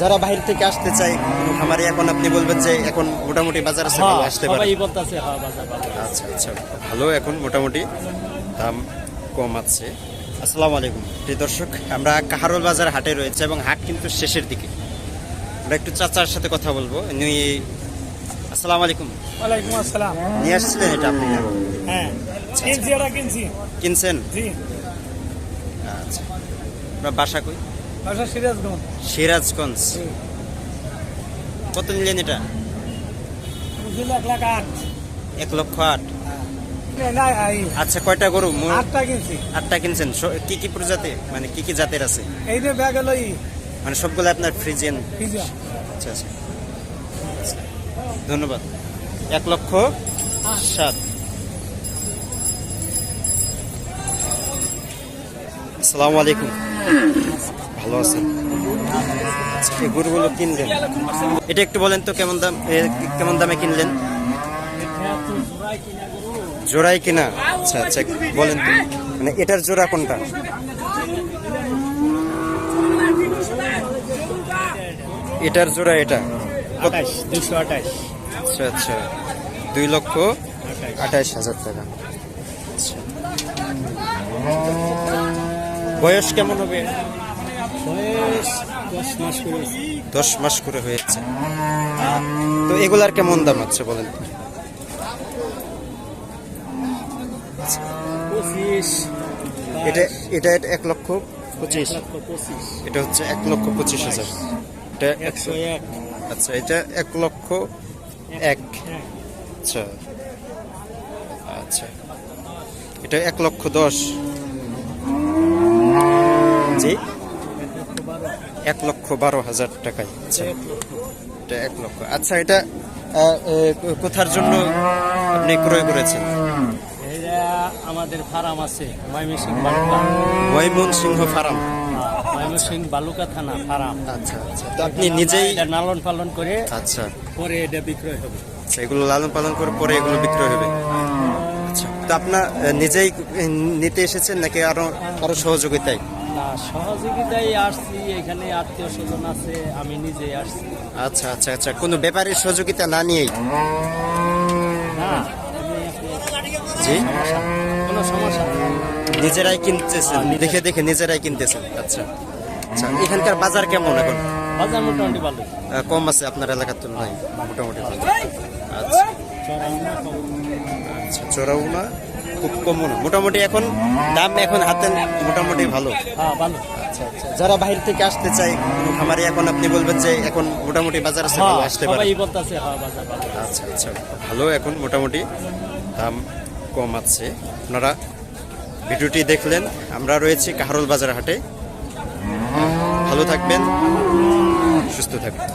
যারা বাইরে থেকে আসতে চায় কোনো খামারে এখন আপনি বলবেন যে এখন মোটামুটি বাজার আছে ভালো আসতে পারে। সবাই বলতেছে হ্যাঁ বাজার ভালো আচ্ছা আচ্ছা ভালো এখন মোটামুটি দাম কম আছে। আসসালামু আলাইকুম। প্রিয় দর্শক আমরা কাহারোল বাজার হাটে রয়েছে এবং হাট কিন্তু শেষের দিকে। আমরা একটু চাচার সাথে কথা বলব। উনি আসসালামু আলাইকুম। ওয়ালাইকুম আসসালাম। নিয়ে আসছিলেন এটা আপনি? হ্যাঁ। কিনছি ওরা কিনছি। কিনছেন? জি। আচ্ছা। আপনার বাসা কই? সিরাজগঞ্জ। সিরাজগঞ্জ। কত নিলেন এটা? লাখ লাখ আট। এক লক্ষ আট। আচ্ছা কয়টা গরু? আটটা কিনছি। আটটা কিনছেন। কি কি প্রজাতি? মানে কি কি জাতের আছে? এই যে ব্যাগ হলো মানে সবগুলো আপনার আচ্ছা আচ্ছা আচ্ছা। ধন্যবাদ। এক লক্ষ সাত। আসসালামু আলাইকুম। ভালো এই গরুগুলো কিনলেন। এটা একটু বলেন তো কেমন দাম এ, কেমন দামে কিনলেন? জোড়াই কিনা? আচ্ছা আচ্ছা বলেন তো। মানে এটার জোড়া কোনটা? এটার জোড়া এটা? দুশো আঠাশ। আচ্ছা আচ্ছা। দুই লক্ষ আঠাইশ হাজার টাকা। আচ্ছা। বয়স কেমন হবে? দশ মাস করে হয়েছে। তো এগুলার কেমন দাম আছে বলেন? এটা এটা এক লক্ষ পঁচিশ। পঁচিশ। এটা হচ্ছে এক লক্ষ পঁচিশ হাজার। এটা একশো এক। আচ্ছা এটা এক লক্ষ এক। আচ্ছা। আচ্ছা। এটা এক লক্ষ দশ। জি। এক লক্ষ বারো হাজার টাকায় আচ্ছা। এটা এক লক্ষ। আচ্ছা এটা কোথার জন্য আপনি ক্রয় করেছেন? আমাদের ফার্ম আছে ময়মনসিং বালুকা। ময়মন সিংহ ফার্ম ময়মনসিং বালুকা থানা ফার্ম। আচ্ছা আচ্ছা। তো আপনি নিজেই এটা লালন পালন করে আচ্ছা। পরে এটা বিক্রয় হবে। আচ্ছা এগুলো লালন পালন করে পরে এগুলো বিক্রয় হবে। আচ্ছা তো আপনার নিজেই নিতে এসেছেন নাকি আরও আরও সহযোগিতায়? না সহযোগিতায় আসছি এখানে আত্মীয় স্বজন আছে আমি নিজে আসছি। আচ্ছা আচ্ছা আচ্ছা কোনো ব্যাপারের সহযোগিতা না নিয়েই? না জি? কোনো সমস্যা নিজেরাই কিনতেছেন? দেখে দেখে নিজেরাই কিনতেছেন। আচ্ছা আচ্ছা এখানকার বাজার কেমন এখন? বাজার মোটামুটি ভালো। কম আছে আপনার এলাকার তুলনায়? মোটামুটি ভালো। আচ্ছা। আচ্ছা চড়াও না খুব কমও না মোটামুটি এখন দাম এখন হাতে মোটামুটি ভালো। হ্যাঁ ভালো। আচ্ছা আচ্ছা। যারা বাইরে থেকে আসতে চায় কোনো খামারে এখন আপনি বলবেন যে এখন মোটামুটি বাজার আছে ভালো হ্যাঁ আসতে পারে। সবাই বলতেছে হ্যাঁ বাজার ভালো আচ্ছা আচ্ছা। ভালো এখন মোটামুটি দাম কম আছে। আপনারা ভিডিওটি দেখলেন। আমরা রয়েছি কাহারোল বাজার হাটে। ভালো থাকবেন সুস্থ থাকবেন।